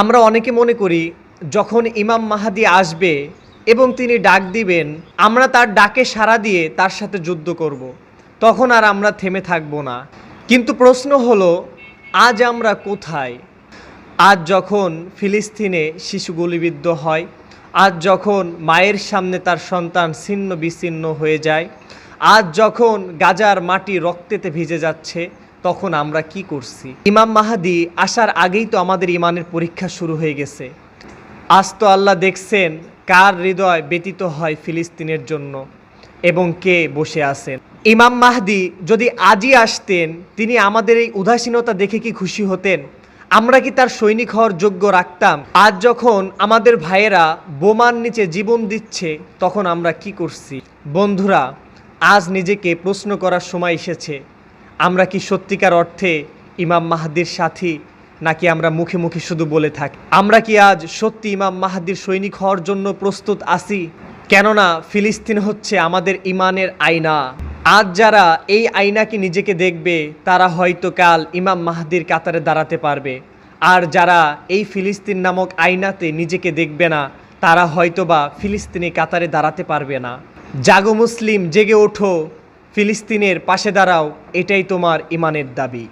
আমরা অনেকে মনে করি, যখন ইমাম মাহাদি আসবে এবং তিনি ডাক দিবেন, আমরা তার ডাকে সাড়া দিয়ে তার সাথে যুদ্ধ করব। তখন আর আমরা থেমে থাকব না কিন্তু প্রশ্ন হলো, আজ আমরা কোথায় আজ যখন ফিলিস্তিনে শিশু গুলিবিদ্ধ হয়, আজ যখন মায়ের সামনে তার সন্তান ছিন্ন বিচ্ছিন্ন হয়ে যায়, আজ যখন গাজার মাটি রক্তেতে ভিজে যাচ্ছে তখন আমরা কি করছি? ইমাম মাহাদি আসার আগেই তো আমাদের ইমানের পরীক্ষা শুরু হয়ে গেছে। আজ তো আল্লাহ দেখছেন কার হৃদয় ব্যতীত হয় ফিলিস্তিনের জন্য এবং কে বসে আছেন। ইমাম মাহদি যদি আজই আসতেন, তিনি আমাদের এই উদাসীনতা দেখে কি খুশি হতেন? আমরা কি তার সৈনিক হওয়ার যোগ্য রাখতাম? আজ যখন আমাদের ভাইয়েরা বোমার নিচে জীবন দিচ্ছে, তখন আমরা কি করছি? বন্ধুরা, আজ নিজেকে প্রশ্ন করার সময় এসেছে। আমরা কি সত্যিকার অর্থে ইমাম মাহাদির সাথী, নাকি আমরা মুখে মুখে শুধু বলে থাকি? আমরা কি আজ সত্যি ইমাম মাহাদির সৈনিক হওয়ার জন্য প্রস্তুত আছি? কেননা ফিলিস্তিন হচ্ছে আমাদের ইমানের আয়না। আজ যারা এই আয়নাকে নিজেকে দেখবে, তারা হয়তো কাল ইমাম মাহাদির কাতারে দাঁড়াতে পারবে। আর যারা এই ফিলিস্তিন নামক আয়নাতে নিজেকে দেখবে না, তারা হয়তোবা ফিলিস্তিনি কাতারে দাঁড়াতে পারবে না। জাগো মুসলিম, জেগে ওঠো। ফিলিস্তিনের পাশে দাঁড়াও এটাই তোমার ইমানের দাবি।